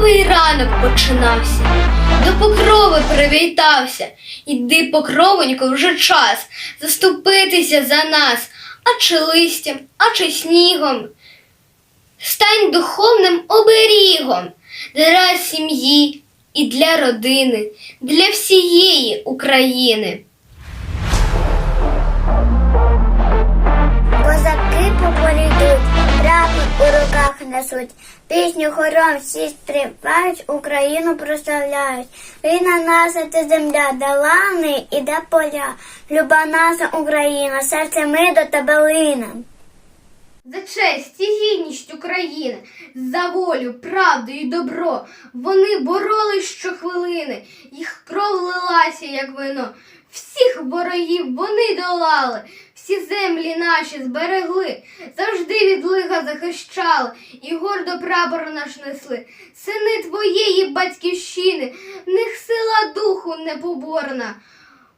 Новий ранок починався, до покрови привітався. Іди, покровонько, вже час заступитися за нас, а чи листям, а чи снігом. Стань духовним оберігом для сім'ї і для родини, для всієї України. Несуть, пісню хором всі співають, Україну прославляють. Рідна наша це земля, де лани і де поля. Люба наша Україна, серце ми до тебе лине. За честь і гідність України, за волю, правду і добро. Вони боролись щохвилини, їх кров лилася, як вино. Всіх ворогів вони долали, всі землі наші зберегли, завжди від лиха захищали і гордо прапор наш несли. Сини твоєї батьківщини, в них сила духу непоборна.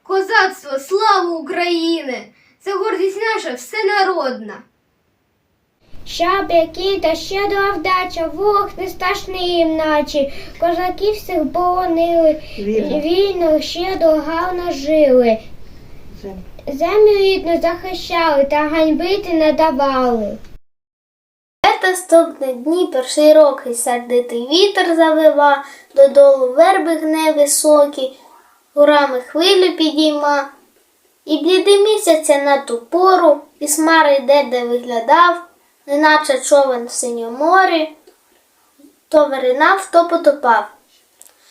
Козацтво, славу України! Це гордість наша всенародна. Щоб який та щедра вдача, ворог не страшний їм наче. Козаки всіх боронили, вільно, щедро, гарно жили. Землю рідну захищали та ганьбити не давали. Лето стукне Дніпер широкий, сердитий вітер завива, додолу верби гне високі, горами хвилю підійма. І блідий місяця на ту пору, і смари йде, де виглядав, неначе човен в синьому морі, то виринав, то потопав.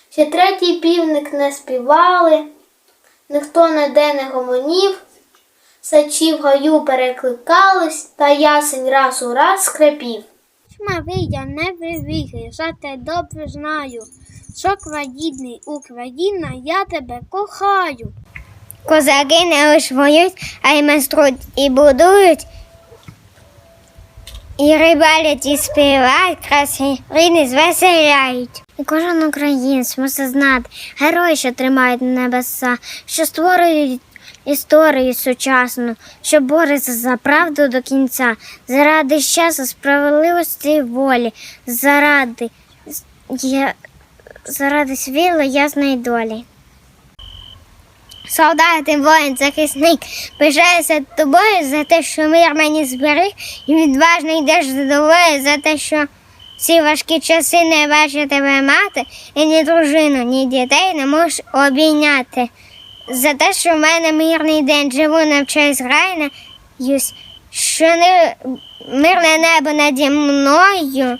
Ще третій півник не співали, ніхто ніде не гомонів, сачі в гаю перекликались, та ясень раз у раз скрипів. Марія не вибіг, за те добре знаю, що крадідний Україна, я тебе кохаю. Козаки не лиш воюють, а й майструють і будують, і рибалять, і співають, красі рідні звеселяють. І кожен українець мусить знати герої, що тримають небеса, що створюють історію сучасну, що бореться за правду до кінця, заради щастя, справедливості і волі, заради, заради світло ясної долі. Солдат і воїн, захисник, пишаюся тобою за те, що мир мені зберіг, і відважно йдеш за тобою за те, що всі важкі часи не бачу тебе мати, і ні дружину, ні дітей не можеш обійняти. За те, що в мене мирний день живу, навчаюсь грайна, юсь, що не мирне небо наді мною,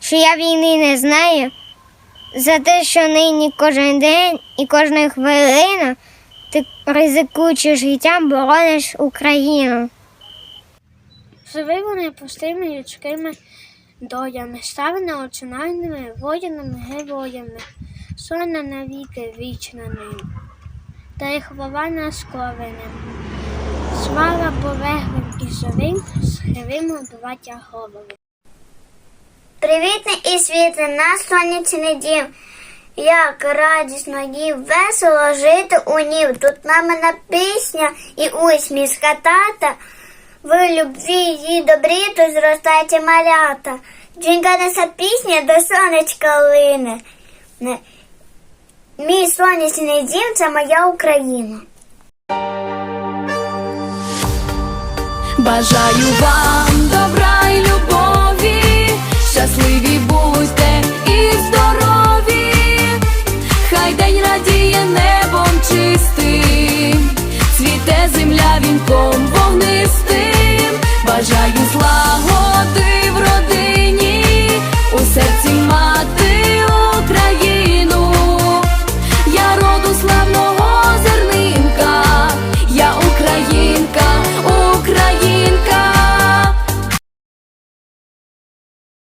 що я війни не знаю, за те, що нині кожен день і кожну хвилину ти ризикуючи життям борониш Україну. Живи вони пустими людськими доями, ставлені очинальними воїнами героями, сонна навіки вічна ним, та їх хована скоренем. Слава полеглим і живим, схилимо браття голови. Привітний і світлий наш сонячний дім. Як радісно їй весело жити у нім. Тут мамина пісня і усмішка тата. В любві їй добрі, то зростають малята. Джинка несе пісня до сонечка лине. Мій сонячний дім це моя Україна. Бажаю вам добра і любові. Хай день радіє небом чистим, цвіте земля вінком вогнистим, бажаю злагоди.